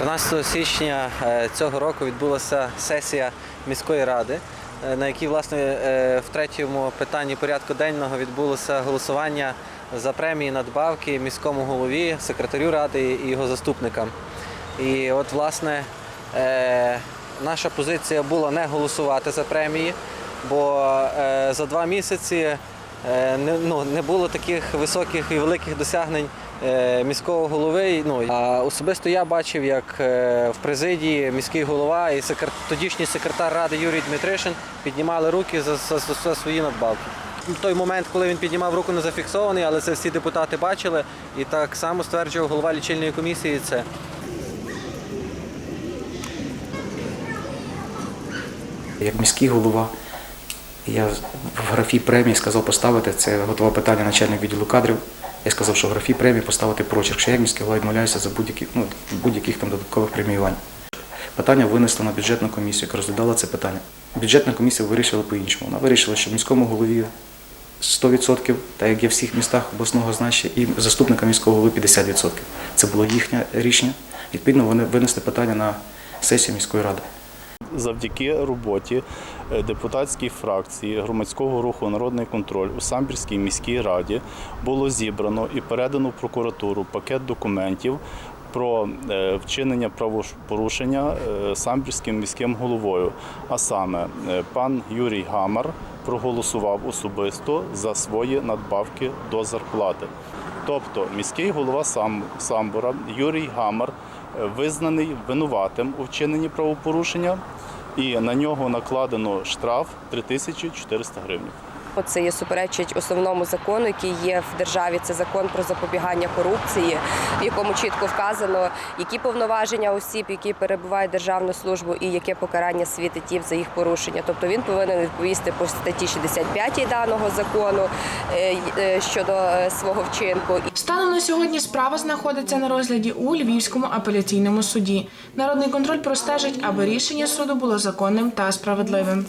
13 січня е, цього року відбулася сесія міської ради, е, на якій власне е, в третьому питанні порядку денного відбулося голосування за премії надбавки міському голові, секретарю ради і його заступникам. І от власне наша позиція була не голосувати за премії, бо за два місяці не, ну, не було таких високих і великих досягнень е, міського голови. Ну, а особисто я бачив, як е, в президії міський голова і секрет... тодішній секретар ради Юрій Дмитришин піднімали руки за, за- за свої надбавки. Той момент, коли він піднімав руку, не зафіксований, але це всі депутати бачили. І так само стверджував голова лічильної комісії це. Як міський голова, я в графі премії сказав поставити, це готове питання начальник відділу кадрів. Я сказав, що в графі премії поставити прочерк, що я як міський голова відмовляюся за ну, будь-яких там додаткових преміювань. Питання винесло на бюджетну комісію, яка розглядала це питання. Бюджетна комісія вирішила по-іншому. Вона вирішила, що міському голові 100%, так як є в всіх містах обласного значення, і заступника міського голови 50%. Це було їхнє рішення. Відповідно, вони винесли питання на сесію міської ради. Завдяки роботі е, депутатської фракції громадського руху Народний контроль у Самбірській міській раді було зібрано і передано в прокуратуру пакет документів про е, вчинення правопорушення е, Самбірським міським головою. А саме пан Юрій Гамар проголосував особисто за свої надбавки до зарплати. Тобто міський голова Самбора Юрій Гамар визнаний винуватим у вчиненні правопорушення, і на нього накладено штраф 3400 гривень. Це є суперечить основному закону, який є в державі. Це закон про запобігання корупції, в якому чітко вказано, які повноваження осіб, які перебувають державну службу, і яке покарання світить їм за їх порушення. Тобто він повинен відповісти по статті 65 даного закону е, е, щодо е, свого вчинку. Станом на сьогодні справа знаходиться на розгляді у Львівському апеляційному суді. Народний контроль простежить, аби рішення суду було законним та справедливим.